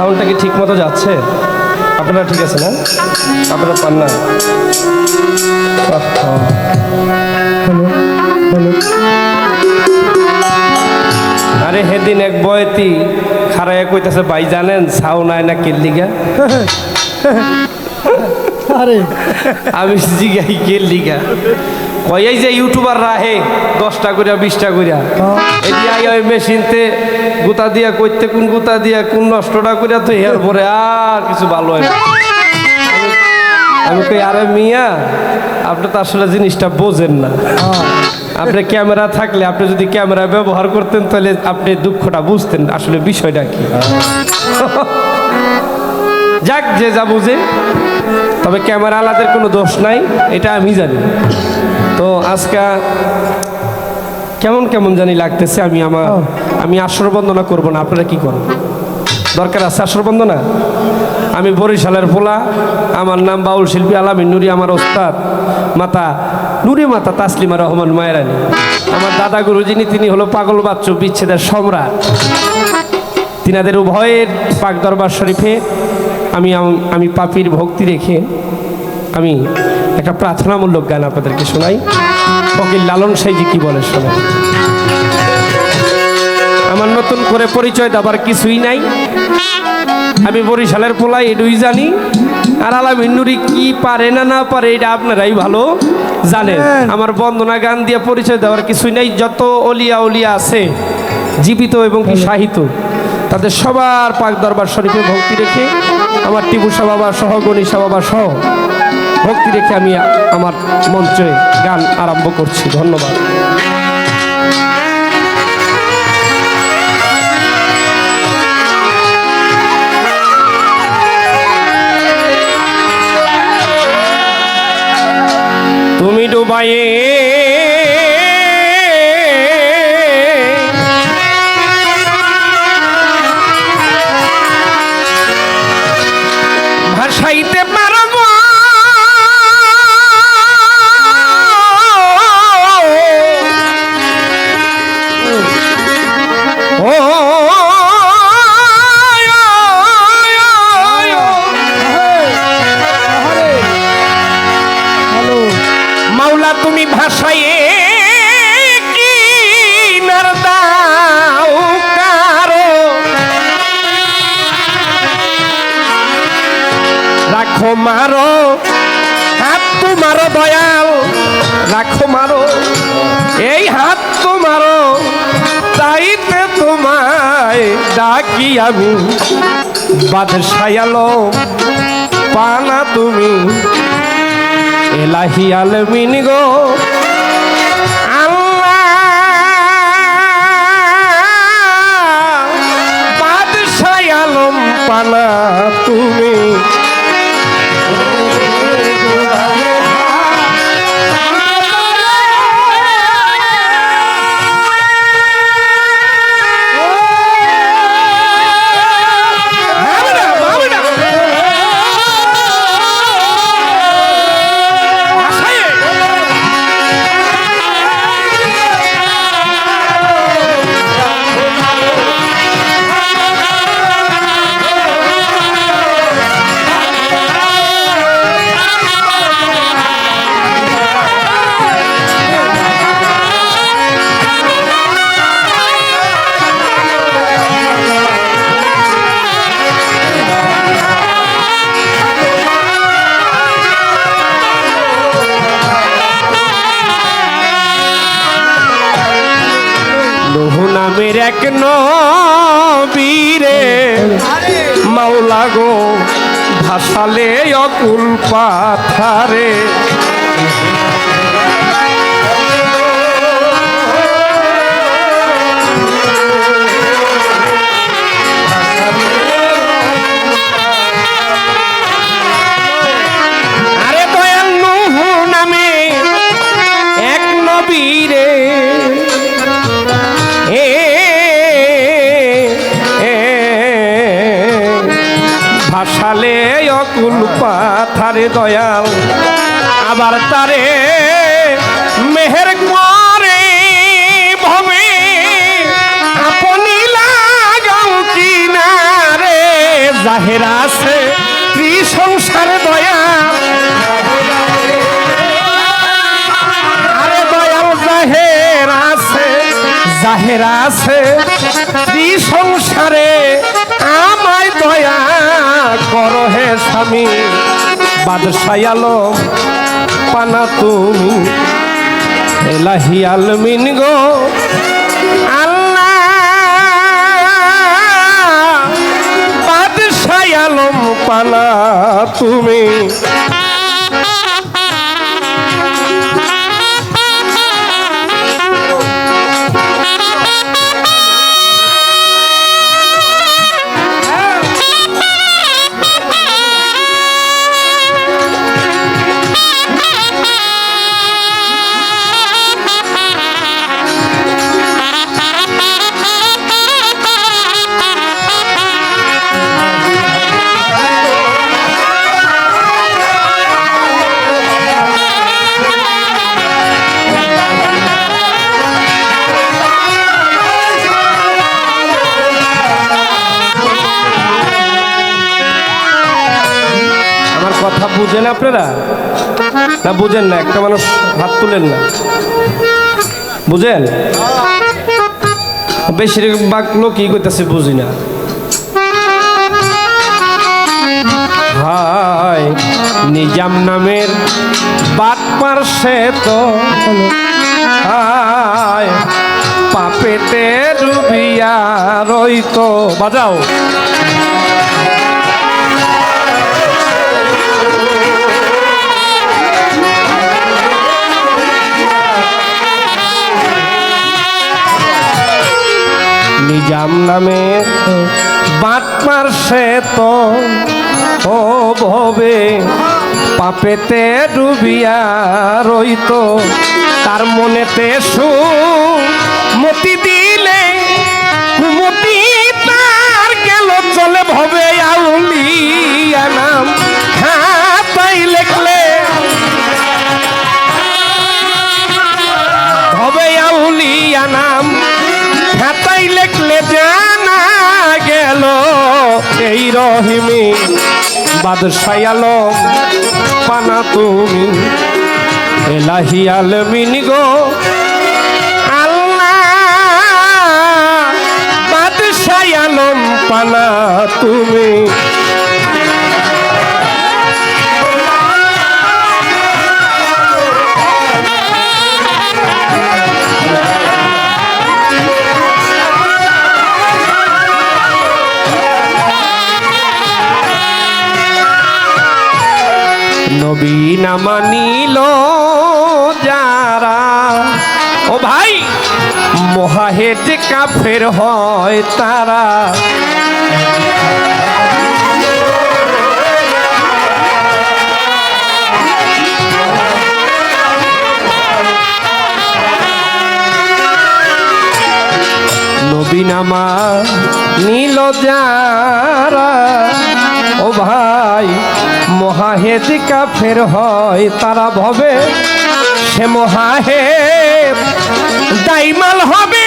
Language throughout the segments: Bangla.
সাউন্ডটা কি ঠিক মতো যাচ্ছে? আপনারা ঠিক আছে না আপনারা পান না? আরে হেদিন এক বয়তি খারাইয়া কইতাছে ভাই জানেন সাউ নাই না কেল্লিগা আরে। আমি জিগাই কেল্লিগা কয়াই যে ইউটিউবার রাহে দশটা করিয়া বিশটা করিয়া এটি আই ওই মেশিনতে গুতা দিয়া করতে কোন গুতা দিয়া কোন নষ্টটা করিয়া তো এর পরে আর কিছু ভালো হয় আমি কই আরে মিয়া আপনি তো আসলে জিনিসটা বোঝেন না। আপনি ক্যামেরা থাকলে আপনি যদি ক্যামেরা ব্যবহার করতেন তাহলে আপনি দুঃখটা বুঝতেন আসলে বিষয়টা কি। যাক যে যা বুঝে তবে ক্যামেরা আলাদের কোনো দোষ নাই এটা আমি জানি। তো আজকে কেমন কেমন জানি লাগতেছে আমি আমার আমি আসর বন্দনা করব না আপনারা কি করেন? দরকার আছে আসর বন্দনা আমি বরিশালের পোলা আমার নাম বাউল শিল্পী আলামিন নুরি আমার ওস্তাদ মাতা নুরি মাতা তাসলিমা রহমান মায়েরানি আমার দাদা গুরু যিনি তিনি হলো পাগল বাচ্চু বিচ্ছেদের সম্রাট। তিনাদের উভয়ের পাক দরবার শরীফে আম- আমি পাপির ভক্তি রেখে আমি একটা প্রার্থনামূলক গান আপনাদেরকে শোনাই। ফকির লালন সাইজি কি বলে শোনাই আমার নতুন করে পরিচয় দেবার কিছুই নাই। আমি বরিশালের পোলাই এটুই জানি। আর আলাম ইন্নুরি কি পারে না না পারে এটা আপনারাই ভালো জানেন। আমার বন্দনা গান দিয়ে পরিচয় দেওয়ার কিছুই নাই। যত অলিয়া অলিয়া আছে জীবিত এবং কি সাহিত্য তাদের সবার পাক দরবার শরীফে ভক্তি রেখে আমার টিপুসা বাবা সহ গণিসা বাবা সহ ভক্তি রেখে আমি আমার মঞ্চে গান আরম্ভ করছি। ধন্যবাদ। তুমি ডুবাইয়ে মাওলা তুমি ভাষায় রাখো মারো, হাত তোমারো দয়াল, রাখো মারো, এই হাত তোমারো, তাইতে তোমায় ডাকি আমি। বাদশায়ালো পানা তুমি এলাহি আলমিন গো। আল্লাহ বাদশাহ আলম পানা তুমি। এক নবীরে। মাওলা গো ভাসালে অকুল পাথারে। সালে অকুল পাথারে দয়াল। আবার তারে মেহের কুয়ারে ভবে। আপনি লাগাও কিনারে, জাহের আছে ত্রিসংসার দয়াল দয়াল, জাহের আছে জাহের আছে আমায় দয়া। কর হে স্বামী বাদশাহ পানা তুমি এলাহি আলমিন গো। আল্লাহ বাদশাহ পানা তুমি বুঝেন আপনারা? না বুঝেন না, একটা মানুষ হাত তুলেন না। বুঝেন? বেশিরভাগ লোক কি করতেছে বুঝি না। হায় নিজাম নামের বাট পারছে তো। হায় পাপেতে ডুবিয়া রইতো। বাজাও। নিজাম নামে বাট মারছে তো, ও ভবে। পাপেতে ডুবিয়া রইত, তার মনেতে সু মতি দিলে কুমতি তার গেল, চলে ভবে আউলিয়া নাম। খাতাই লেখলে। হবে আউলিয়া নাম। লেখলে জানা গেল, এই রহিমি বাদশাহ আলম, পানা তুমি, এলাহি আলমিন গো। আল্লাহ বাদশাহ আলম, পানা তুমি। নবী না মানিল যারা। ও ভাই মহাহেদ কাফের হয় তারা। নবী নামা নীল যারা ও ভাই মহাহেদ ফের হয় তারা ভবে সে মহাহে দাইমাল হবে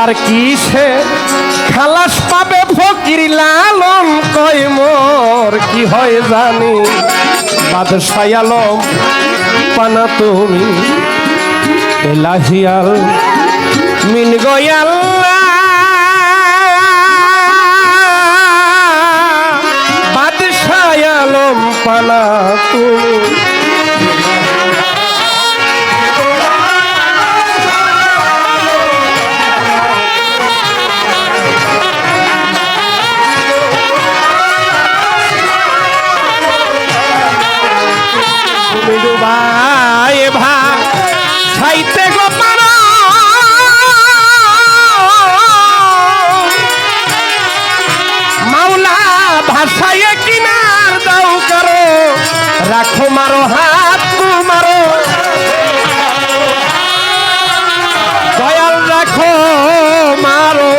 আবার কিসে? খালাস পাবে ফকির লালন কয় মোর, কি হয় জানি? বাদশাহ আলম, পানা তুমি এলাহিয়াল মিন আলম, পানা তুমি ডুবাই ভাগ ছাইতে গো পার। মাওলা ভাষায় কিনার দাও করো। রাখো মারো হাত মারো দয়াল রাখো মারো।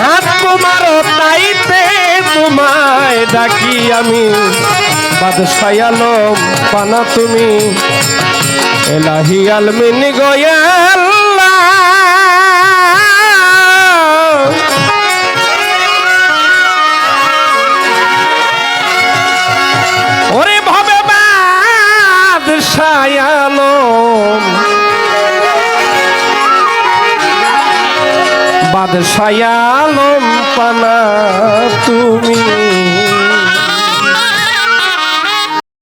হাত মারো তাইতে তোমায় ডাকি আমি। বাদশাহ আলম পানা তুমি। এলাহি আলমিন গোয়াল্লা ওরে ভবে বাদশাহ আলম পানা